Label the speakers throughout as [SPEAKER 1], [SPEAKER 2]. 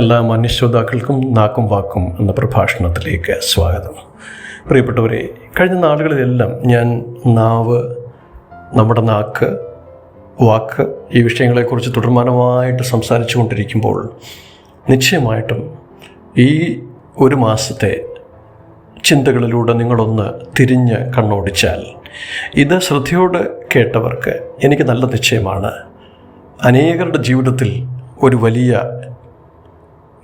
[SPEAKER 1] എല്ലാ മാന്യശ്രോതാക്കൾക്കും നാക്കും വാക്കും എന്ന പ്രഭാഷണത്തിലേക്ക് സ്വാഗതം. പ്രിയപ്പെട്ടവരെ കഴിഞ്ഞ നാളുകളിലെല്ലാം ഞാൻ നാവ് നമ്മുടെ നാക്ക് വാക്ക് ഈ വിഷയങ്ങളെക്കുറിച്ച് തുടർമാനമായിട്ട് സംസാരിച്ചു കൊണ്ടിരിക്കുമ്പോൾ നിശ്ചയമായിട്ടും ഈ ഒരു മാസത്തെ ചിന്തകളിലൂടെ നിങ്ങളൊന്ന് തിരിഞ്ഞ് കണ്ണോടിച്ചാൽ ഇത് ശ്രദ്ധയോടെ കേട്ടവർക്ക് എനിക്ക് നല്ല നിശ്ചയമാണ്. അനേകരുടെ ജീവിതത്തിൽ ഒരു വലിയ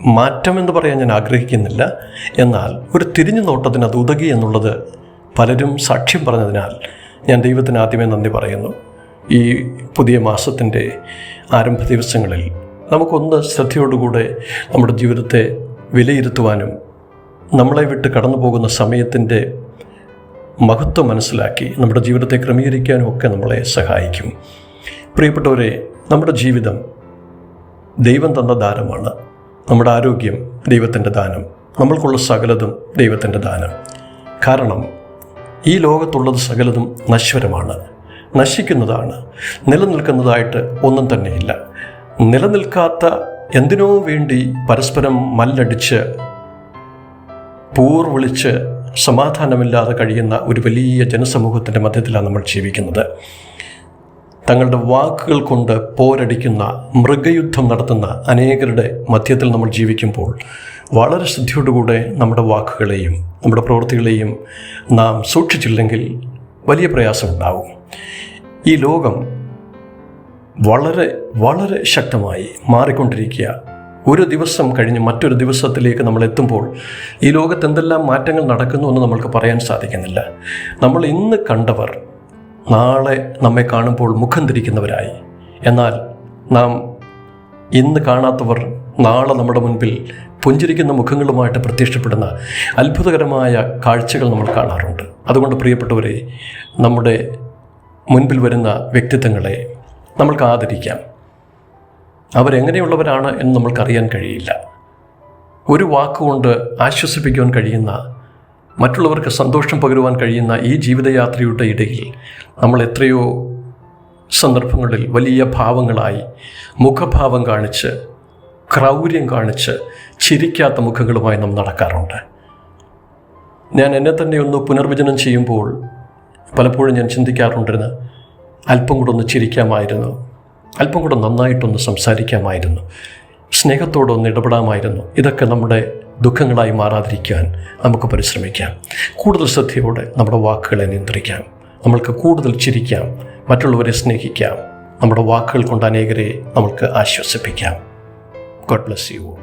[SPEAKER 1] മാറ്റമെന്ന് പറയാൻ ഞാൻ ആഗ്രഹിക്കുന്നില്ല. എന്നാൽ ഒരു തിരിഞ്ഞു നോട്ടത്തിന് അത് ഉതകി എന്നുള്ളത് പലരും സാക്ഷ്യം പറഞ്ഞതിനാൽ ഞാൻ ദൈവത്തിന് ആദ്യമേ നന്ദി പറയുന്നു. ഈ പുതിയ മാസത്തിന്റെ ആരംഭ ദിവസങ്ങളിൽ നമുക്കൊന്ന് ശ്രദ്ധയോടുകൂടെ നമ്മുടെ ജീവിതത്തെ വിലയിരുത്തുവാനും നമ്മളെ വിട്ട് കടന്നു പോകുന്ന സമയത്തിന്റെ മഹത്വം മനസ്സിലാക്കി നമ്മുടെ ജീവിതത്തെ ക്രമീകരിക്കാനും ഒക്കെ നമ്മളെ സഹായിക്കും. പ്രിയപ്പെട്ടവരെ നമ്മുടെ ജീവിതം ദൈവം തന്ന ദാനമാണ്. നമ്മുടെ ആരോഗ്യം ദൈവത്തിന്റെ ദാനം. നമ്മൾക്കുള്ള സകലതും ദൈവത്തിന്റെ ദാനം. കാരണം ഈ ലോകത്തുള്ളത് സകലതും നശ്വരമാണ്. നശിക്കുന്നതാണ്. നിലനിൽക്കുന്നതായിട്ട് ഒന്നും തന്നെയില്ല. നിലനിൽക്കാത്ത എന്തിനോ വേണ്ടി പരസ്പരം മല്ലടിച്ച് പൂർ വിളിച്ച് സമാധാനമില്ലാതെ കഴിയുന്ന ഒരു വലിയ ജനസമൂഹത്തിന്റെ മധ്യത്തിലാണ് നമ്മൾ ജീവിക്കുന്നത്. തങ്ങളുടെ വാക്കുകൾ കൊണ്ട് പോരടിക്കുന്ന മൃഗയുദ്ധം നടത്തുന്ന അനേകരുടെ മധ്യത്തിൽ നമ്മൾ ജീവിക്കുമ്പോൾ വളരെ ശ്രദ്ധയോടുകൂടെ നമ്മുടെ വാക്കുകളെയും നമ്മുടെ പ്രവൃത്തികളെയും നാം സൂക്ഷിച്ചില്ലെങ്കിൽ വലിയ പ്രയാസമുണ്ടാവും ഈ ലോകം വളരെ വളരെ ശക്തമായി മാറിക്കൊണ്ടിരിക്കുക. ഒരു ദിവസം കഴിഞ്ഞ് മറ്റൊരു ദിവസത്തിലേക്ക് നമ്മൾ എത്തുമ്പോൾ ഈ ലോകത്ത് എന്തെല്ലാം മാറ്റങ്ങൾ നടക്കുന്നു എന്ന് നമ്മൾക്ക് പറയാൻ സാധിക്കുന്നില്ല. നമ്മൾ ഇന്ന് കണ്ടവർ നാളെ നമ്മെ കാണുമ്പോൾ മുഖം തിരിക്കുന്നവരായി എന്നാൽ നാം ഇന്ന് കാണാത്തവർ നാളെ നമ്മുടെ മുൻപിൽ പുഞ്ചിരിക്കുന്ന മുഖങ്ങളുമായിട്ട് പ്രത്യക്ഷപ്പെടുന്ന അത്ഭുതകരമായ കാഴ്ചകൾ നമ്മൾ കാണാറുണ്ട്. അതുകൊണ്ട് പ്രിയപ്പെട്ടവരെ നമ്മുടെ മുൻപിൽ വരുന്ന വ്യക്തിത്വങ്ങളെ നമ്മൾക്ക് ആദരിക്കാം. അവരെങ്ങനെയുള്ളവരാണ് എന്ന് നമ്മൾക്കറിയാൻ കഴിയില്ല. ഒരു വാക്കുകൊണ്ട് ആശ്വസിപ്പിക്കുവാൻ കഴിയുന്ന മറ്റുള്ളവർക്ക് സന്തോഷം പകരുവാൻ കഴിയുന്ന ഈ ജീവിതയാത്രയുടെ ഇടയിൽ നമ്മൾ എത്രയോ സന്ദർഭങ്ങളിൽ വലിയ ഭാവങ്ങളായി മുഖഭാവം കാണിച്ച് ക്രൗര്യം കാണിച്ച് ചിരിക്കാത്ത മുഖങ്ങളുമായി നാം നടക്കാറുണ്ട്. ഞാൻ എന്നെ തന്നെ ഒന്ന് പുനർവിചനം ചെയ്യുമ്പോൾ പലപ്പോഴും ഞാൻ ചിന്തിക്കാറുണ്ടിരുന്നു അല്പം കൂടെ ഒന്ന് ചിരിക്കാമായിരുന്നു അല്പം കൂടെ നന്നായിട്ടൊന്ന് സംസാരിക്കാമായിരുന്നു സ്നേഹത്തോടൊന്ന് ഇടപെടാമായിരുന്നു. ഇതൊക്കെ നമ്മുടെ ദുഃഖങ്ങളായി മാറാതിരിക്കാൻ നമുക്ക് പരിശ്രമിക്കാം. കൂടുതൽ ശ്രദ്ധയോടെ നമ്മുടെ വാക്കുകളെ നിയന്ത്രിക്കാം. നമ്മൾക്ക് കൂടുതൽ ചിരിക്കാം. മറ്റുള്ളവരെ സ്നേഹിക്കാം. നമ്മുടെ വാക്കുകൾ കൊണ്ട് അനേകരെ നമുക്ക് ആശ്വസിപ്പിക്കാം. God bless you